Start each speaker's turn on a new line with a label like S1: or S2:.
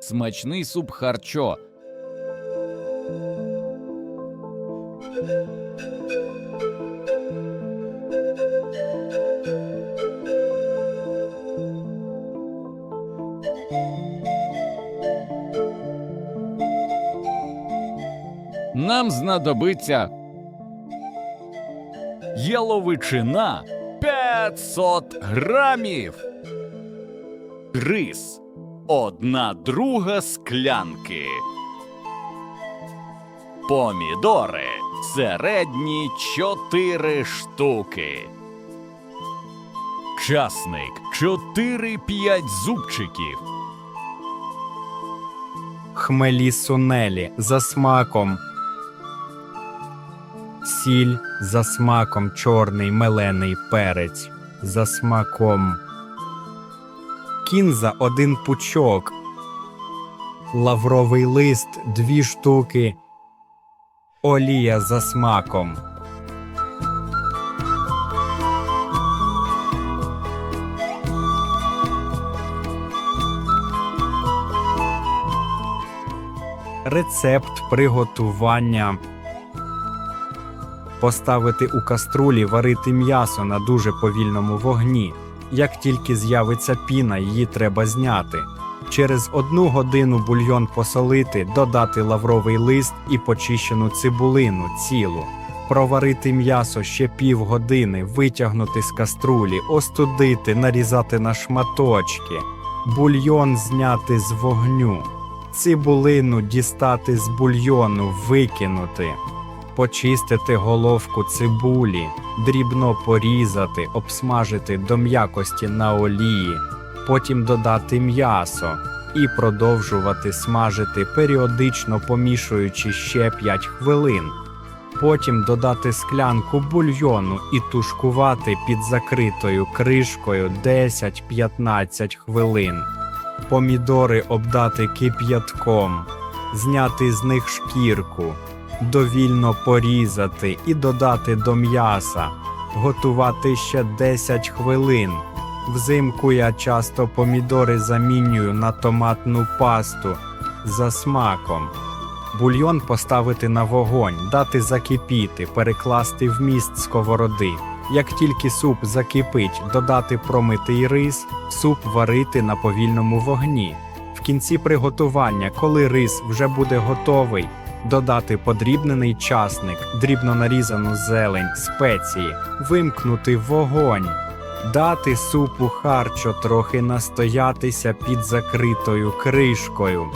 S1: Смачний суп харчо. Нам знадобиться яловичина 500 грамів. Рис одна друга склянки. Помідори середні 4 штуки. Часник 4-5 зубчиків.
S2: хмелі сунелі за смаком. Сіль за смаком чорний мелений перець за смаком. Кінза один пучок. Лавровий лист дві штуки. Олія за смаком. Рецепт приготування. Поставити у каструлі варити м'ясо на дуже повільному вогні. Як тільки з'явиться піна, її треба зняти. Через одну годину бульйон посолити, додати лавровий лист і почищену цибулину цілу. Проварити м'ясо ще півгодини, витягнути з каструлі, остудити, нарізати на шматочки, бульйон зняти з вогню цибулину дістати з бульйону, викинути, почистити головку цибулі, дрібно порізати, обсмажити до м'якості на олії, потім додати м'ясо і продовжувати смажити, періодично помішуючи ще 5 хвилин. Потім додати склянку бульйону і тушкувати під закритою кришкою 10-15 хвилин помідори обдати кип'ятком, зняти з них шкірку, довільно порізати і додати до м'яса, готувати ще 10 хвилин. Взимку я часто помідори замінюю на томатну пасту за смаком. Бульйон поставити на вогонь, дати закипіти, перекласти в міст сковороди. Як тільки суп закипить, додати промитий рис, суп варити на повільному вогні. В кінці приготування, коли рис вже буде готовий, додати подрібнений часник, дрібно нарізану зелень, спеції, вимкнути вогонь, дати супу харчо трохи настоятися під закритою кришкою.